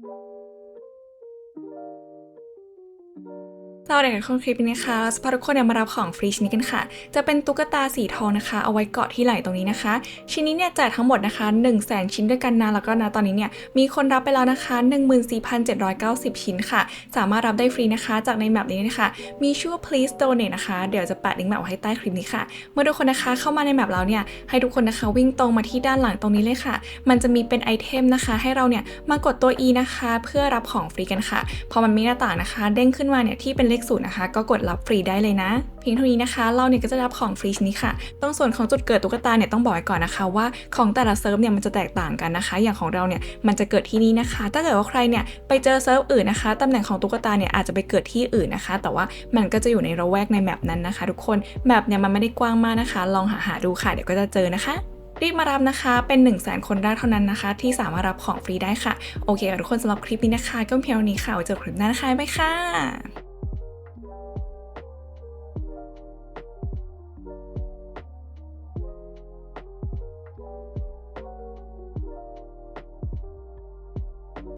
thank you สวัสดีค่ะคุณคลิปนี้นะคะเราจะพาทุกคนเนี่ยมารับของฟรีชิ้นนี้กันค่ะ จะเป็นตุ๊กตาสีทองนะคะ เอาไว้เกาะที่ไหล่ตรงนี้นะคะ ชิ้นนี้เนี่ยแจกทั้งหมดนะคะ 1 0 0 0 0แสนชิ้นด้วยกันนะแล้วก็นะตอนนี้เนี่ยมีคนรับไปแล้วนะคะ 14,790 ชิ้นค่ะ สามารถรับได้ฟรีนะคะจากในแมปนี้นะคะ มีชื่อ please donate นะคะ เดี๋ยวจะแปะลิงก์แมปไว้ให้ใต้คลิปนี้ค่ะ เมื่อทุกคนนะคะเข้ามาในแมปแล้วเนี่ยให้ทุกคนนะคะวิ่งตรงมาที่ด้านหลังตรงนี้เลยค่ะ มันจะมีเป็นไอเทมนะคะ ให้เราเนี่ยมากดตัว E นะคะ เพื่อรับของฟรีกันค่ะ พอมันมีหน้าต่างนะคะ เด้งขึ้นมาเนี่ยที่เป็นเลขศูนย์นะคะ ก็กดรับฟรีได้เลยนะ เพียงเท่านี้นะคะ เราเนี่ยก็จะรับของฟรีชนี้ค่ะตรงส่วนของจุดเกิดตุ๊กตาเนี่ยต้องบอกไว้ก่อนนะคะ ว่าของแต่ละเซิร์ฟเนี่ยมันจะแตกต่างกันนะคะ อย่างของเราเนี่ยมันจะเกิดที่นี่นะคะ ถ้าเกิดว่าใครเนี่ยไปเจอเซิร์ฟอื่นนะคะตำแหน่งของตุ๊กตาเนี่ยอาจจะไปเกิดที่อื่นนะคะ แต่ว่ามันก็จะอยู่ในระแวกในแมปนั้นนะคะ ทุกคนแมปเนี่ยมันไม่ได้กว้างมากนะคะ ลองหาหาดูค่ะเดี๋ยวก็จะเจอนะคะรีบมารับนะคะ เป็น1 0 0 0 0แสนคนแรกเท่านั้นนะคะ ที่สามารถรับของฟรีได้ค่ะ โอเคค่ะทุกคนสำหรับคลิปนี้นะคะ ก็เพียงเท่านี้ค่ะไว้เจอคลิปหน้านะคะ บ๊ายบายค่ะ